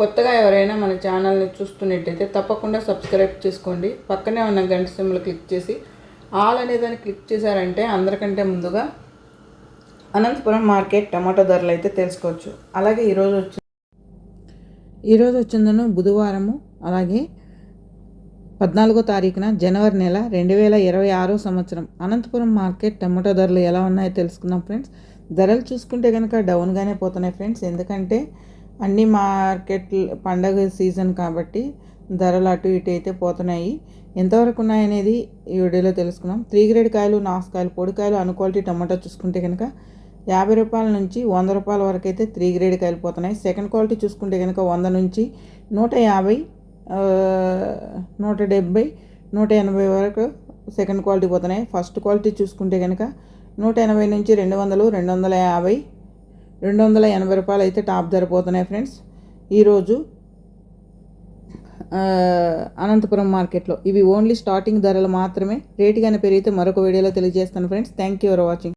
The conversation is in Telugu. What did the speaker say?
కొత్తగా ఎవరైనా మన ఛానల్ని చూస్తున్నట్టయితే తప్పకుండా సబ్స్క్రైబ్ చేసుకోండి. పక్కనే ఉన్న గంట సింబల్ క్లిక్ చేసి ఆల్ అనే దాన్ని క్లిక్ చేశారంటే అందరికంటే ముందుగా అనంతపురం మార్కెట్ టమాటో ధరలు అయితే తెలుసుకోవచ్చు. అలాగే ఈరోజు వచ్చి ఈరోజు వచ్చిందను బుధవారము అలాగే పద్నాలుగో తారీఖున జనవరి నెల రెండు వేల ఇరవై ఆరో సంవత్సరం. అనంతపురం మార్కెట్ టమాటో ధరలు ఎలా ఉన్నాయో తెలుసుకుందాం ఫ్రెండ్స్. ధరలు చూసుకుంటే కనుక డౌన్గానే పోతున్నాయి ఫ్రెండ్స్. ఎందుకంటే అన్ని మార్కెట్ పండగ సీజన్ కాబట్టి ధరలు అటు ఇటు అయితే పోతున్నాయి. ఎంతవరకు ఉన్నాయనేది ఈ వీడియోలో తెలుసుకున్నాం త్రీ గ్రేడ్ కాయలు నాసుకాయలు పొడికాయలు అను క్వాలిటీ టమాటా చూసుకుంటే కనుక యాభై రూపాయల నుంచి వంద రూపాయల వరకు అయితే త్రీ గ్రేడ్ కాయలు పోతున్నాయి. సెకండ్ క్వాలిటీ చూసుకుంటే కనుక వంద నుంచి నూట యాభై నూట డెబ్బై నూట ఎనభై వరకు సెకండ్ క్వాలిటీ పోతున్నాయి. ఫస్ట్ క్వాలిటీ చూసుకుంటే కనుక నూట ఎనభై నుంచి రెండు వందలు రెండు వందల యాభై రెండు వందల ఎనభై రూపాయలు అయితే టాప్ ధర పోతున్నాయి ఫ్రెండ్స్. ఈరోజు అనంతపురం మార్కెట్లో ఇవి ఓన్లీ స్టార్టింగ్ ధరలు మాత్రమే. రేటుగానే పెరిగితే మరొక వీడియోలో తెలియజేస్తాను friends. Thank you for watching.